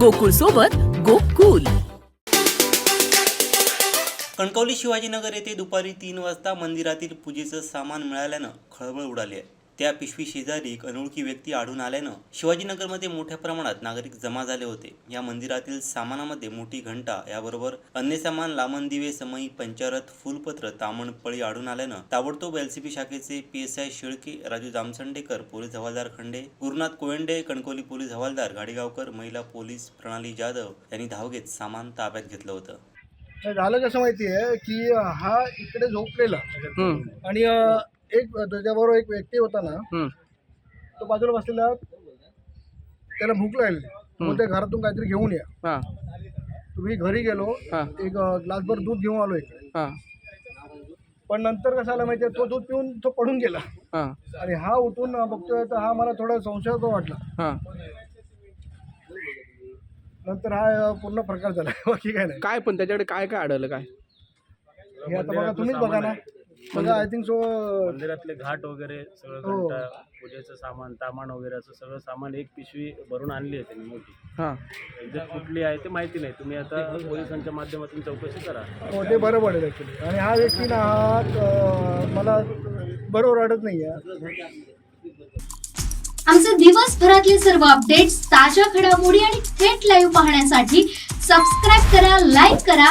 गोकुळ सोबत गोकुल. कणकवली शिवाजीनगर येथे दुपारी तीन वाजता मंदिरातील पूजेचं सामान मिळाल्यानं खळबळ उडाली आहे. त्या पिशवी शेजारी एक अनोळखी व्यक्ती आढळून आल्यानं शिवाजीनगरमध्ये मोठ्या प्रमाणात नागरिक जमा झाले होते. या मंदिरातील सामानामध्ये मोठी घंटा याबरोबर अन्य सामान लामण दिवे समई पंचारत फुलपत्र तामण पळी आढळून आल्यानं ताबडतोब एलसीबी शाखेचे P S I Shelke Raju Jamsandekar police हवालदार खंडे गुरुनाथ कोयंडे कणकवली पोलीस हवालदार गाडीगावकर महिला पोलीस प्रणाली जाधव यांनी धाव घेत सामान ताब्यात घेतलं होतं. झालं कसं माहिती आहे की हा इकडे झोपलेला. आणि एक त्याच्याबरोबर एक व्यक्ती होता ना तो बाजूला बसलेला त्याला भूक लागली. मग ते घरातून काहीतरी घेऊन या. हां. तुम्ही घरी गेलो हां. एक अ, ग्लासभर दूध घेऊन आलो इकडे. हां. पण नंतर कसं आलं माहिती तो दूध पिऊन तो पडून गेला. हां. आणि हा उठून बघतोय तर हा मला थोडा संशयाचा वाटला. हां. नंतर हा अ, पूर्ण प्रकार झाला. बाकी काय नाही. काय पण त्याच्याकडे काय काय आढळलं काय? हे आता बघा तुम्हीच बघा ना. बघा आय थिंक सो मंदिरातले घाट वगैरे सगळं हो. घंटा पूजेचं सामान तामान वगैरे असं सगळं सामान एक पिशवी भरून आणली आहे त्यांनी मोठी. हां. एक्झॅक्ट कुठली आहे ते माहिती नाही. तुम्ही आता पोलिसांच्या माध्यमातून चौकशी करा. हो ते बरं पडेल ॲक्च्युली आणि हा व्यक्ती ना हा अ, मला बरोबर वाटत नाही आहे. आमचे दिवसभरातले सर्व अपडेट्स ताज्या घडामोडी आणि थेट लाईव्ह पाहण्यासाठी सबस्क्राईब करा लाईक करा